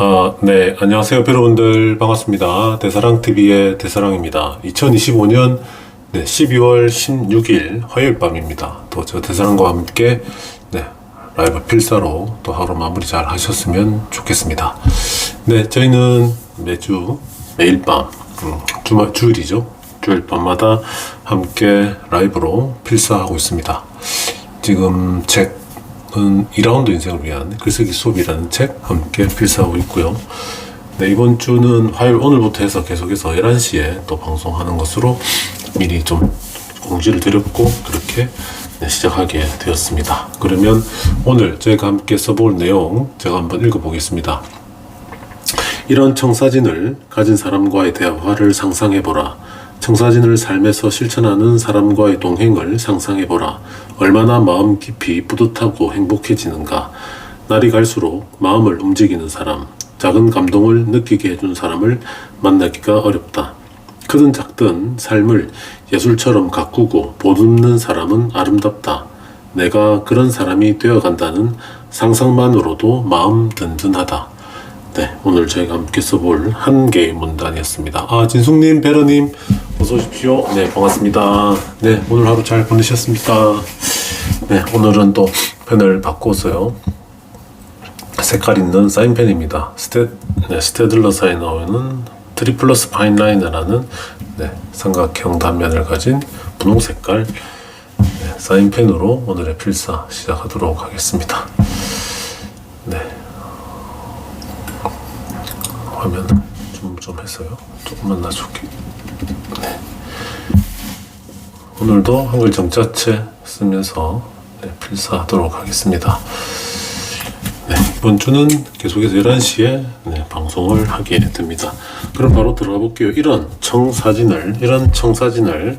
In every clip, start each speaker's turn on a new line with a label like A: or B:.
A: 아, 네, 안녕하세요, 여러분들 반갑습니다. 대사랑TV의 대사랑입니다. 2025년 네, 12월 16일 화요일 밤입니다. 또 저 대사랑과 함께 네, 라이브 필사로 또 하루 마무리 잘 하셨으면 좋겠습니다. 네, 저희는 매주 매일 밤 음, 주말 주일이죠. 주일 밤마다 함께 라이브로 필사하고 있습니다. 지금 책 은 2라운드 인생을 위한 글쓰기 수업이라는 책 함께 필사하고 있고요. 네, 이번 주는 화요일 오늘부터 해서 계속해서 11시에 또 방송하는 것으로 미리 좀 공지를 드렸고 그렇게 네, 시작하게 되었습니다. 그러면 오늘 저희가 함께 써볼 내용 제가 한번 읽어보겠습니다. 이런 청사진을 가진 사람과의 대화를 상상해보라. 청사진을 삶에서 실천하는 사람과의 동행을 상상해보라. 얼마나 마음 깊이 뿌듯하고 행복해지는가. 날이 갈수록 마음을 움직이는 사람, 작은 감동을 느끼게 해준 사람을 만나기가 어렵다. 크든 작든 삶을 예술처럼 가꾸고 보듬는 사람은 아름답다. 내가 그런 사람이 되어간다는 상상만으로도 마음 든든하다. 네, 오늘 저희가 함께 써볼 한 개의 문단이었습니다. 아, 진숙님, 베러님, 어서 오십시오. 네, 반갑습니다. 네, 오늘 하루 잘 보내셨습니까? 네, 오늘은 또 펜을 바꿔서요. 색깔 있는 사인펜입니다. 스테, 네, 스테들러사에 나오는 트리플러스 파인라이너라는 네, 삼각형 단면을 가진 분홍 색깔 네, 사인펜으로 오늘의 필사 시작하도록 하겠습니다. 네. 화면 좀, 좀 했어요. 조금만 낮출게. 네. 오늘도 한글 정자체 쓰면서 네, 필사하도록 하겠습니다. 네, 이번 주는 계속해서 11시에 네, 방송을 하게 됩니다. 그럼 바로 들어가 볼게요. 이런 청사진을, 이런 청사진을,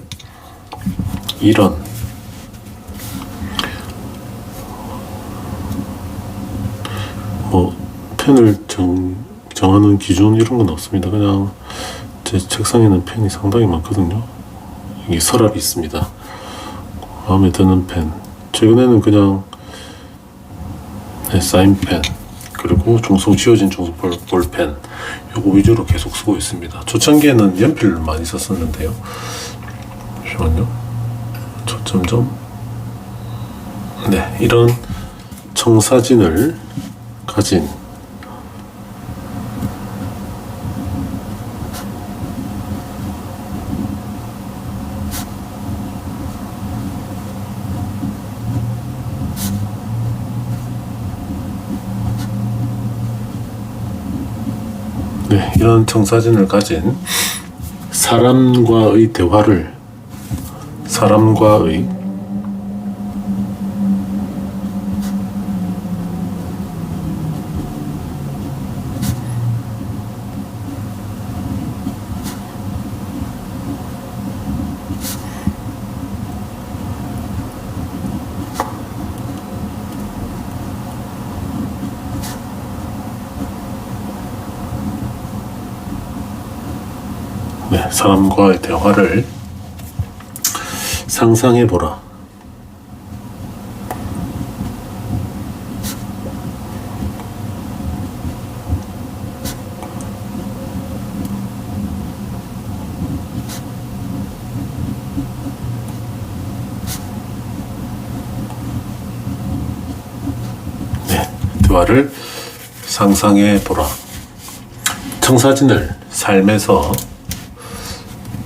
A: 이런, 뭐, 펜을 정, 정하는 기준 이런 건 없습니다. 그냥 제 책상에는 펜이 상당히 많거든요. 여기 서랍이 있습니다. 마음에 드는 펜. 최근에는 그냥 네, 사인펜 그리고 중성 지워진 중성 볼, 볼펜 요거 위주로 계속 쓰고 있습니다. 초창기에는 연필을 많이 썼었는데요. 잠시만요. 초점점 네 이런 청사진을 가진 네, 이런 청사진을 가진 사람과의 대화를 사람과의 네, 사람과의 대화를 상상해 보라. 네, 대화를 상상해 보라. 청사진을 삶에서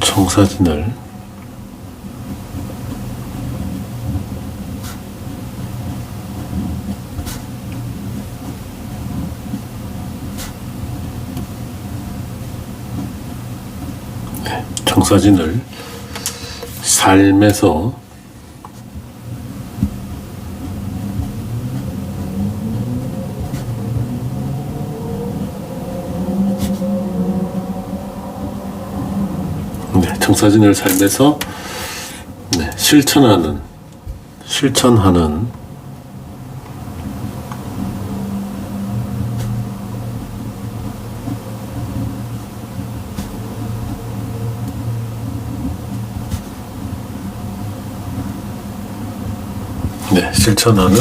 A: 청사진을. 네, 청사진을 삶에서 네, 청사진을 삶에서 네, 실천하는 실천하는 네, 실천하는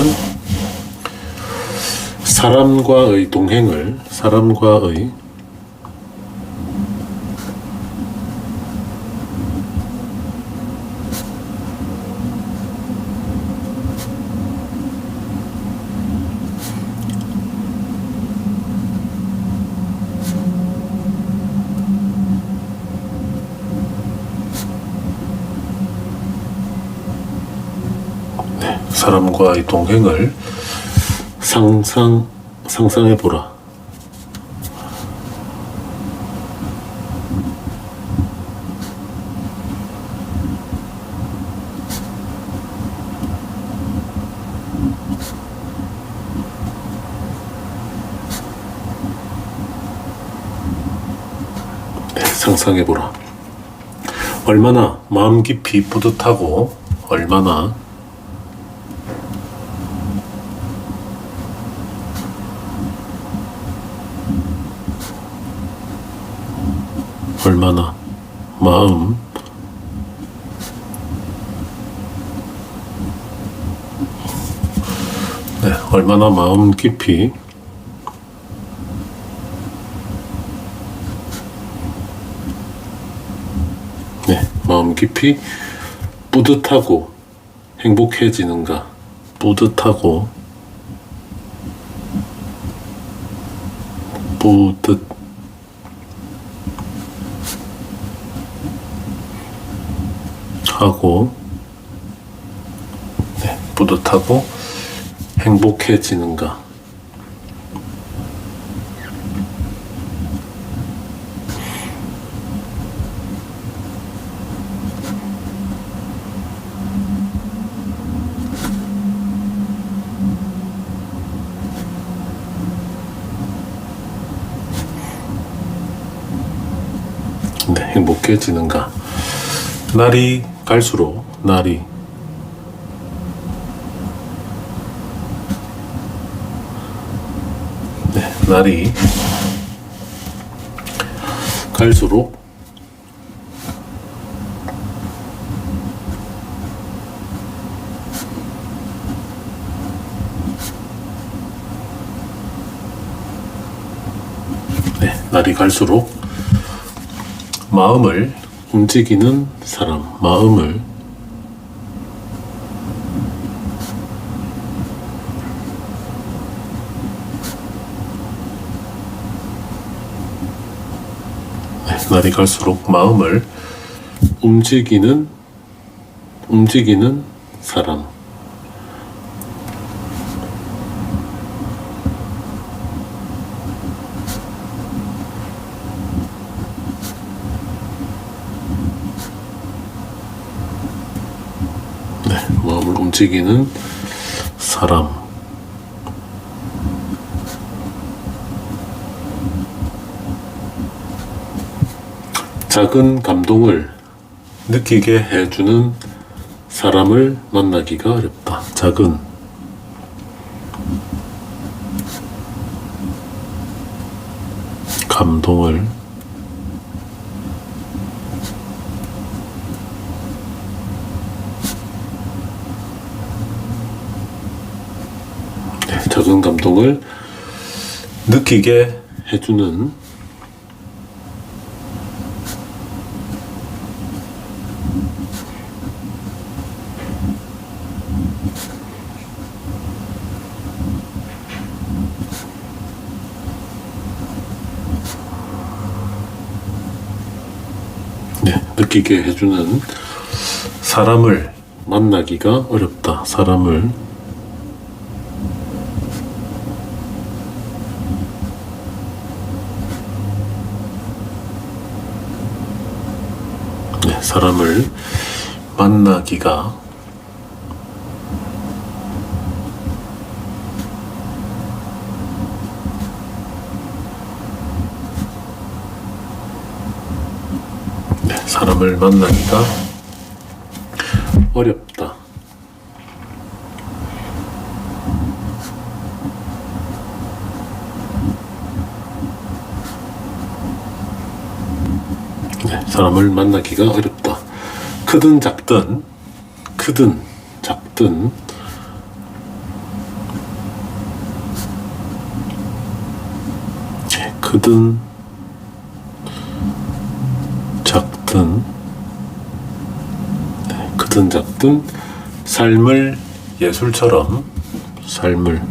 A: 사람과의 동행을 사람과의 네, 사람과의 동행을 상상 상상해 보라. 네, 상상해 보라. 얼마나 마음 깊이 뿌듯하고 얼마나 얼마나 마음? 네, 얼마나 마음 깊이? 네, 마음 깊이 뿌듯하고 행복해지는가? 뿌듯하고. 뿌듯 하고 네, 뿌듯하고 행복해지는가. 네, 행복해지는가. 날이 갈수록 날이 네, 날이 갈수록 네, 날이 갈수록 마음을 움직이는 사람, 마음을 네, 날이 갈수록 마음을 움직이는 움직이는 사람. 네, 마음을 움직이는 사람. 작은 감동을 느끼게 해주는 사람을 만나기가 어렵다. 작은 감동을 네, 작은 감동을 느끼게 해주는 네, 느끼게 해주는 사람을 만나기가 어렵다. 사람을 네, 사람을 만나기가 네, 사람을 만나기가 어렵다. 네, 사람을 만나기가 어렵다. 크든 작든, 크든 작든, 크든 작든 네, 크든 작든 삶을 예술처럼 삶을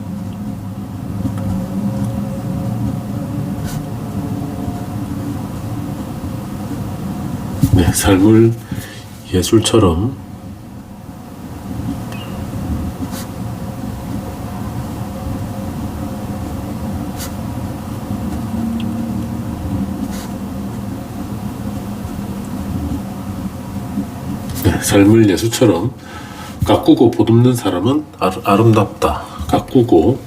A: 네, 삶을 예술처럼 네, 삶을 예술처럼 가꾸고 보듬는 사람은 아, 아름답다. 가꾸고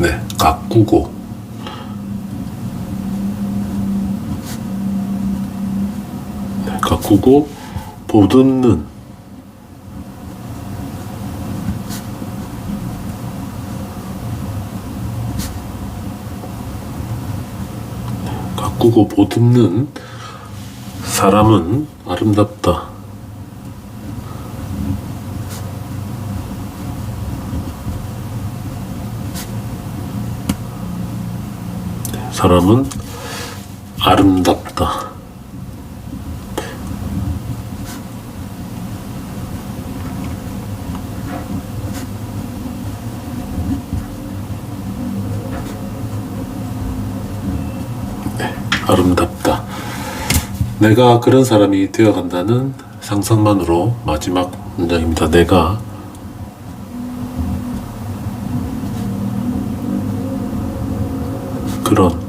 A: 네, 가꾸고 네, 가꾸고 보듬는 가꾸고 보듬는 사람은 아름답다. 사람은 아름답다. 네, 아름답다. 내가 그런 사람이 되어간다는 상상만으로 마지막 문장입니다. 내가 그런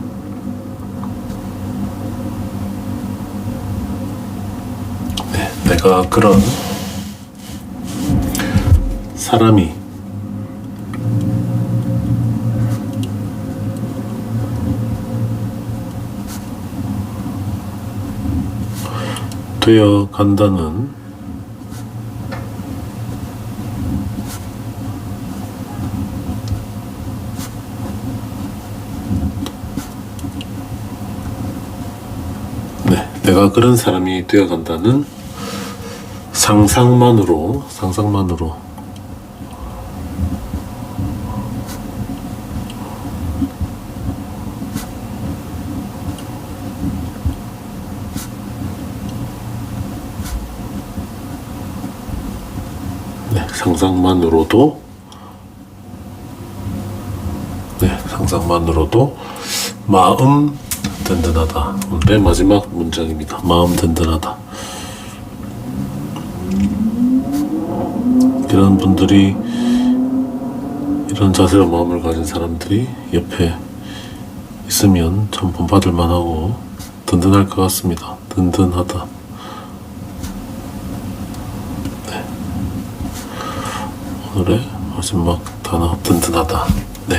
A: 네, 내가 그런 사람이 되어 간다는 네, 내가 그런 사람이 되어 간다는 상상만으로 상상만으로 네, 상상만으로도 네, 상상만으로도 마음 든든하다. 오늘의 마지막 문장입니다. 마음 든든하다. 이런 분들이 이런 자세와 마음을 가진 사람들이 옆에 있으면 참 본받을 만하고 든든할 것 같습니다. 든든하다. 오늘의 마지막 단어 든든하다. 네.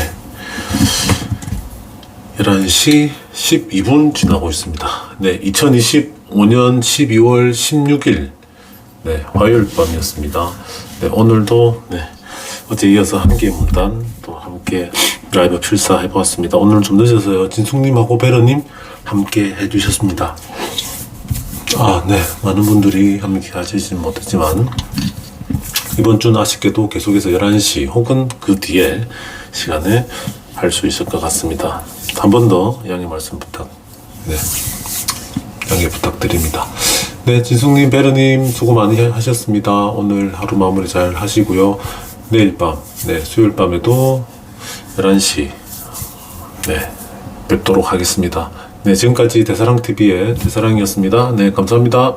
A: 11시 12분 지나고 있습니다. 네, 2025년 12월 16일 네, 화요일 밤이었습니다. 네, 오늘도 네, 어제 이어서 한개 문단 또 함께 라이브 필사 해보았습니다. 오늘 좀 늦어서요. 진숙님하고 베러님 함께 해주셨습니다. 아, 네. 많은 분들이 함께 하시진 못했지만 이번 주는 아쉽게도 계속해서 11시 혹은 그 뒤에 시간에 할 수 있을 것 같습니다. 한 번 더 양해 말씀 부탁, 네. 양해 부탁드립니다. 네, 진숙님, 베르님 수고 많이 하셨습니다. 오늘 하루 마무리 잘 하시고요. 내일 밤, 네, 수요일 밤에도 11시, 네, 뵙도록 하겠습니다. 네, 지금까지 대사랑TV의 대사랑이었습니다. 네, 감사합니다.